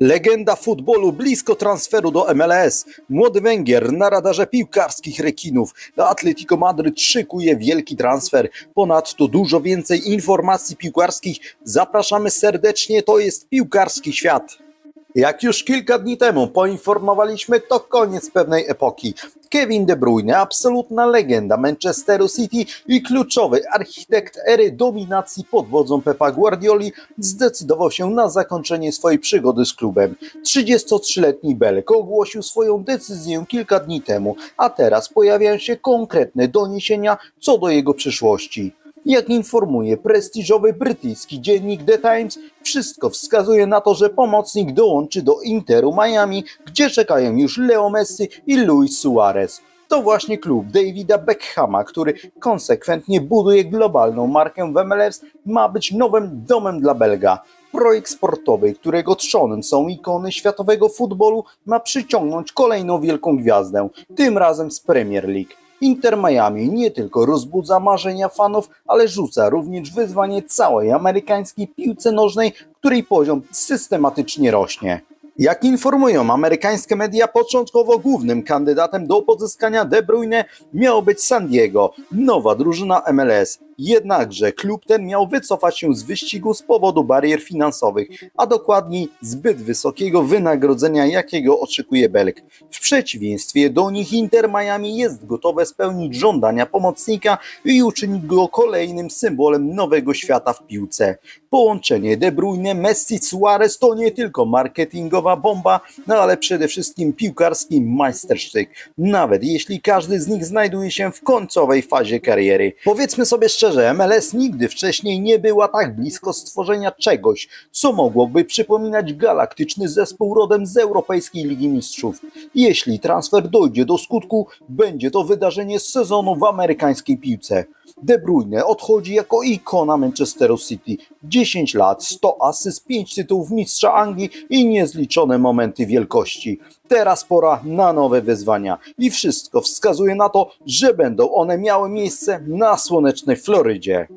Legenda futbolu blisko transferu do MLS. Młody Węgier na radarze piłkarskich rekinów. Atletico Madryt szykuje wielki transfer. Ponadto dużo więcej informacji piłkarskich. Zapraszamy serdecznie, to jest piłkarski świat. Jak już kilka dni temu poinformowaliśmy, to koniec pewnej epoki. Kevin De Bruyne, absolutna legenda Manchesteru City i kluczowy architekt ery dominacji pod wodzą Pepa Guardioli, zdecydował się na zakończenie swojej przygody z klubem. 33-letni Belek ogłosił swoją decyzję kilka dni temu, a teraz pojawiają się konkretne doniesienia co do jego przyszłości. Jak informuje prestiżowy brytyjski dziennik The Times, wszystko wskazuje na to, że pomocnik dołączy do Interu Miami, gdzie czekają już Leo Messi i Luis Suarez. To właśnie klub Davida Beckhama, który konsekwentnie buduje globalną markę w MLS, ma być nowym domem dla Belga. Projekt sportowy, którego trzonem są ikony światowego futbolu, ma przyciągnąć kolejną wielką gwiazdę, tym razem z Premier League. Inter Miami nie tylko rozbudza marzenia fanów, ale rzuca również wyzwanie całej amerykańskiej piłce nożnej, której poziom systematycznie rośnie. Jak informują amerykańskie media, początkowo głównym kandydatem do pozyskania De Bruyne miało być San Diego, nowa drużyna MLS. Jednakże klub ten miał wycofać się z wyścigu z powodu barier finansowych, a dokładniej zbyt wysokiego wynagrodzenia, jakiego oczekuje Belk. W przeciwieństwie do nich Inter Miami jest gotowe spełnić żądania pomocnika i uczynić go kolejnym symbolem nowego świata w piłce. Połączenie De Bruyne, Messi, Suarez to nie tylko marketingowa bomba, no ale przede wszystkim piłkarski majstersztyk, nawet jeśli każdy z nich znajduje się w końcowej fazie kariery. Powiedzmy sobie szczerze, MLS nigdy wcześniej nie była tak blisko stworzenia czegoś, co mogłoby przypominać galaktyczny zespół rodem z Europejskiej Ligi Mistrzów. Jeśli transfer dojdzie do skutku, będzie to wydarzenie z sezonu w amerykańskiej piłce. De Bruyne odchodzi jako ikona Manchesteru City. 10 lat, 100 asyst, 5 tytułów mistrza Anglii i niezliczone momenty wielkości. Teraz pora na nowe wyzwania i wszystko wskazuje na to, że będą one miały miejsce na słonecznej Florydzie.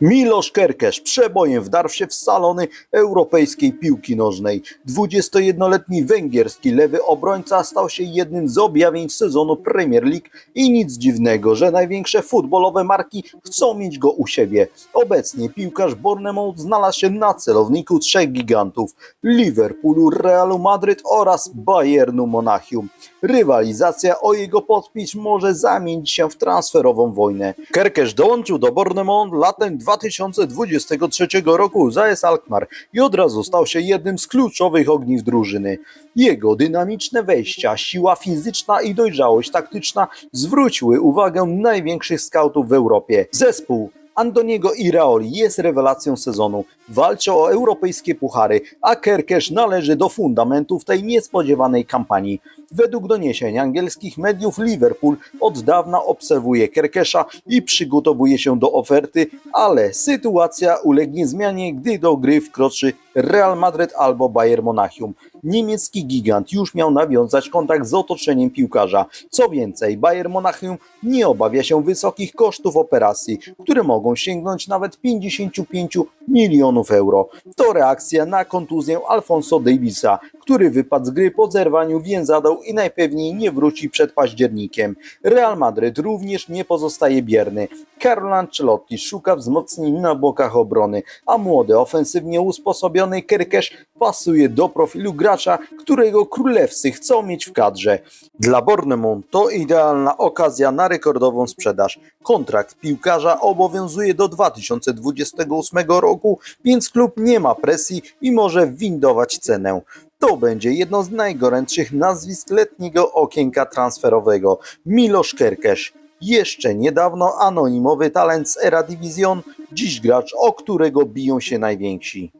Milosz Kerkesz przebojem wdarł się w salony europejskiej piłki nożnej. 21-letni węgierski lewy obrońca stał się jednym z objawień sezonu Premier League i nic dziwnego, że największe futbolowe marki chcą mieć go u siebie. Obecnie piłkarz Bournemouth znalazł się na celowniku trzech gigantów Liverpoolu, Realu Madryt oraz Bayernu Monachium. Rywalizacja o jego podpis może zamienić się w transferową wojnę. Kerkesz dołączył do Bournemouth latem 2023 roku za S Alkmaar i od razu stał się jednym z kluczowych ogniw drużyny. Jego dynamiczne wejścia, siła fizyczna i dojrzałość taktyczna zwróciły uwagę największych skautów w Europie. Zespół Andoniego Iraoli jest rewelacją sezonu. Walczy o europejskie puchary, a Kerkesz należy do fundamentów tej niespodziewanej kampanii. Według doniesień angielskich mediów Liverpool od dawna obserwuje Kerkesza i przygotowuje się do oferty, ale sytuacja ulegnie zmianie, gdy do gry wkroczy Real Madrid albo Bayern Monachium. Niemiecki gigant już miał nawiązać kontakt z otoczeniem piłkarza. Co więcej, Bayern Monachium nie obawia się wysokich kosztów operacji, które mogą sięgnąć nawet 55 milionów euro. To reakcja na kontuzję Alfonso Davisa, który wypadł z gry po zerwaniu więzadeł i najpewniej nie wróci przed październikiem. Real Madryt również nie pozostaje bierny. Carlo Ancelotti szuka wzmocnień na bokach obrony, a młody, ofensywnie usposobiony Kerkesz pasuje do profilu gracza, którego królewscy chcą mieć w kadrze. Dla Bournemouth to idealna okazja na rekordową sprzedaż. Kontrakt piłkarza obowiązuje do 2028 roku, więc klub nie ma presji i może windować cenę. To będzie jedno z najgorętszych nazwisk letniego okienka transferowego. Milosz Kerkesz. Jeszcze niedawno anonimowy talent z Eredivision, dziś gracz, o którego biją się najwięksi.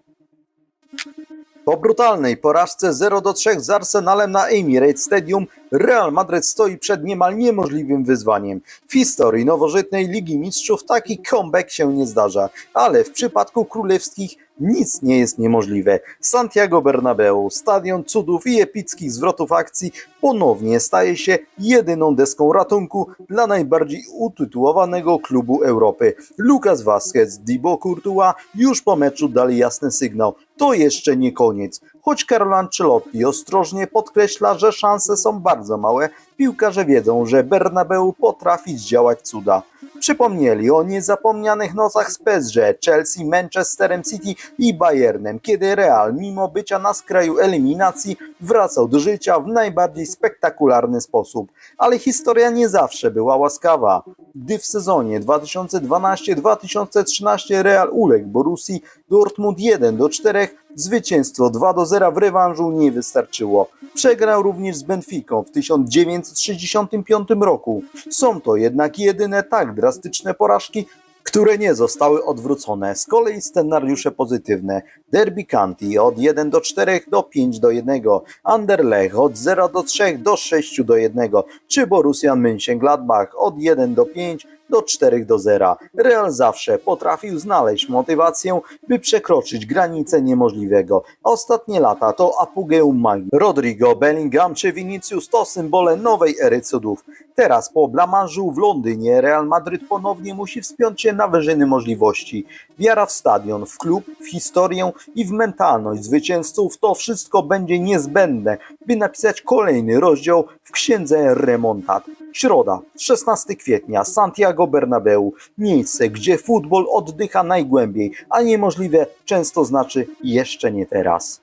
Po brutalnej porażce 0-3 z Arsenalem na Emirates Stadium Real Madryt stoi przed niemal niemożliwym wyzwaniem. W historii nowożytnej Ligi Mistrzów taki comeback się nie zdarza, ale w przypadku królewskich nic nie jest niemożliwe. Santiago Bernabeu, stadion cudów i epickich zwrotów akcji, ponownie staje się jedyną deską ratunku dla najbardziej utytułowanego klubu Europy. Lucas Vazquez, Thibaut Courtois już po meczu dali jasny sygnał. To jeszcze nie koniec. Choć Carlo Ancelotti ostrożnie podkreśla, że szanse są bardzo małe, piłkarze wiedzą, że Bernabeu potrafi zdziałać cuda. Przypomnieli o niezapomnianych nocach z PSG, Chelsea, Manchesterem City i Bayernem, kiedy Real, mimo bycia na skraju eliminacji, wracał do życia w najbardziej spektakularny sposób. Ale historia nie zawsze była łaskawa. Gdy w sezonie 2012-2013 Real uległ Borussii Dortmund 1 do 4, zwycięstwo 2 do 0 w rewanżu nie wystarczyło. Przegrał również z Benficą w 1965 roku. Są to jednak jedyne tak drastyczne porażki, które nie zostały odwrócone. Z kolei scenariusze pozytywne. Derby County od 1 do 4 do 5 do 1, Anderlecht od 0 do 3 do 6 do 1, czy Borussia Mönchengladbach od 1 do 5 do 4 do 0. Real zawsze potrafił znaleźć motywację, by przekroczyć granice niemożliwego. Ostatnie lata to apogeum magii. Rodrigo, Bellingham czy Vinicius to symbole nowej ery cudów. Teraz po blamarzu w Londynie Real Madryt ponownie musi wspiąć się na wyżyny możliwości. Wiara w stadion, w klub, w historię i w mentalność zwycięzców to wszystko będzie niezbędne, by napisać kolejny rozdział w księdze Remontat. Środa, 16 kwietnia, Santiago Bernabeu, miejsce, gdzie futbol oddycha najgłębiej, a niemożliwe często znaczy jeszcze nie teraz.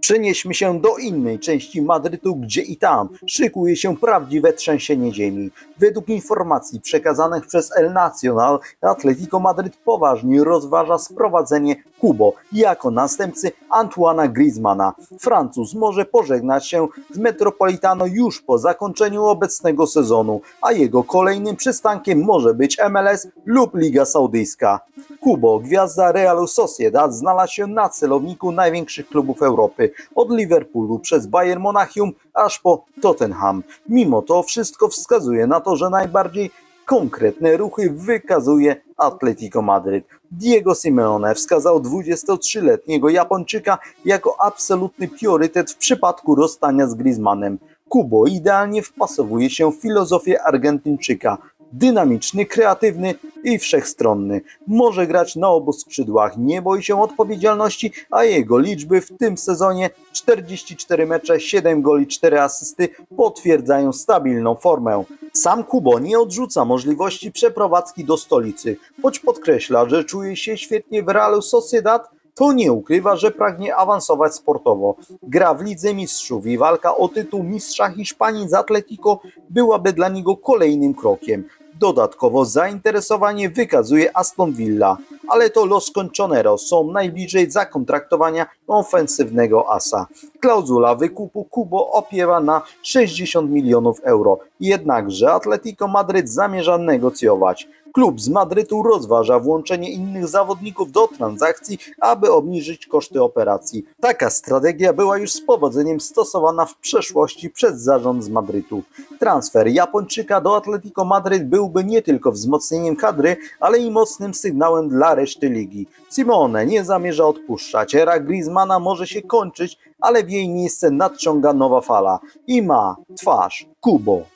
Przenieśmy się do innej części Madrytu, gdzie i tam szykuje się prawdziwe trzęsienie ziemi. Według informacji przekazanych przez El Nacional, Atletico Madryt poważnie rozważa sprowadzenie Kubo jako następcy Antoana Griezmana. Francuz może pożegnać się z Metropolitano już po zakończeniu obecnego sezonu, a jego kolejnym przystankiem może być MLS lub Liga Saudyjska. Kubo, gwiazda Realu Sociedad, znalazł się na celowniku największych klubów Europy, od Liverpoolu przez Bayern Monachium aż po Tottenham. Mimo to wszystko wskazuje na to, że najbardziej konkretne ruchy wykazuje Atletico Madryt. Diego Simeone wskazał 23-letniego Japończyka jako absolutny priorytet w przypadku rozstania z Griezmannem. Kubo idealnie wpasowuje się w filozofię Argentyńczyka. Dynamiczny, kreatywny i wszechstronny. Może grać na obu skrzydłach, nie boi się odpowiedzialności, a jego liczby w tym sezonie 44 mecze, 7 goli, 4 asysty potwierdzają stabilną formę. Sam Kubo nie odrzuca możliwości przeprowadzki do stolicy, choć podkreśla, że czuje się świetnie w Realu Sociedad, to nie ukrywa, że pragnie awansować sportowo. Gra w Lidze Mistrzów i walka o tytuł mistrza Hiszpanii z Atletico byłaby dla niego kolejnym krokiem. Dodatkowo zainteresowanie wykazuje Aston Villa, ale to Los Conchoneros są najbliżej zakontraktowania ofensywnego asa. Klauzula wykupu Kubo opiewa na 60 milionów euro, jednakże Atletico Madryt zamierza negocjować. Klub z Madrytu rozważa włączenie innych zawodników do transakcji, aby obniżyć koszty operacji. Taka strategia była już z powodzeniem stosowana w przeszłości przez zarząd z Madrytu. Transfer Japończyka do Atletico Madryt byłby nie tylko wzmocnieniem kadry, ale i mocnym sygnałem dla reszty ligi. Simone nie zamierza odpuszczać, era Griezmana może się kończyć, ale w jej miejsce nadciąga nowa fala i ma twarz Kubo.